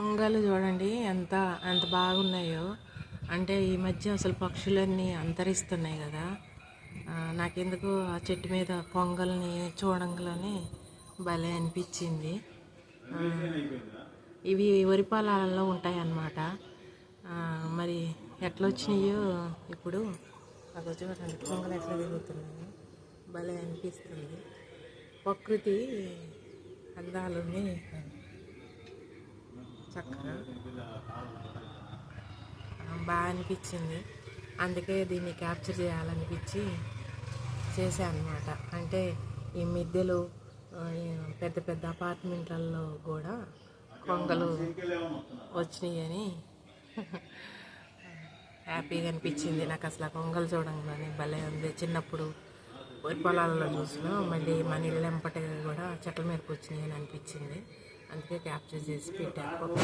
కొంగలు చూడండి ఎంత ఎంత బాగున్నాయో. అంటే ఈ మధ్య అసలు పక్షులన్నీ అంతరిస్తున్నాయి కదా. నాకెందుకు ఆ చెట్టు మీద కొంగల్ని చూడంగానే భలే అనిపించింది. ఇవి వరి పొలాలలో ఉంటాయి అన్నమాట మరి ఎట్లా వచ్చినాయో ఇప్పుడు? అదో చూడండి కొంగలు ఎట్లా తిరుగుతున్నాయి భలే అనిపిస్తుంది. ప్రకృతి అందాలని చక్కగా. బాగా అనిపించింది. అందుకే దీన్ని క్యాప్చర్ చేయాలనిపించి చేశాను అనమాట అంటే ఈ మిద్దెలు పెద్ద పెద్ద అపార్ట్మెంట్లలో కూడా కొంగలు వచ్చినాయని హ్యాపీగా అనిపించింది. నాకు అసలు ఆ కొంగలు చూడంగానే భలే ఉంది. చిన్నప్పుడు పొలాలలో చూసినా మళ్ళీ మన ఇళ్ళెంపట కూడా చెట్ల మీదకి వచ్చినాయని అనిపించింది. అందుకే క్యాప్చర్ చేసి పెట్టాను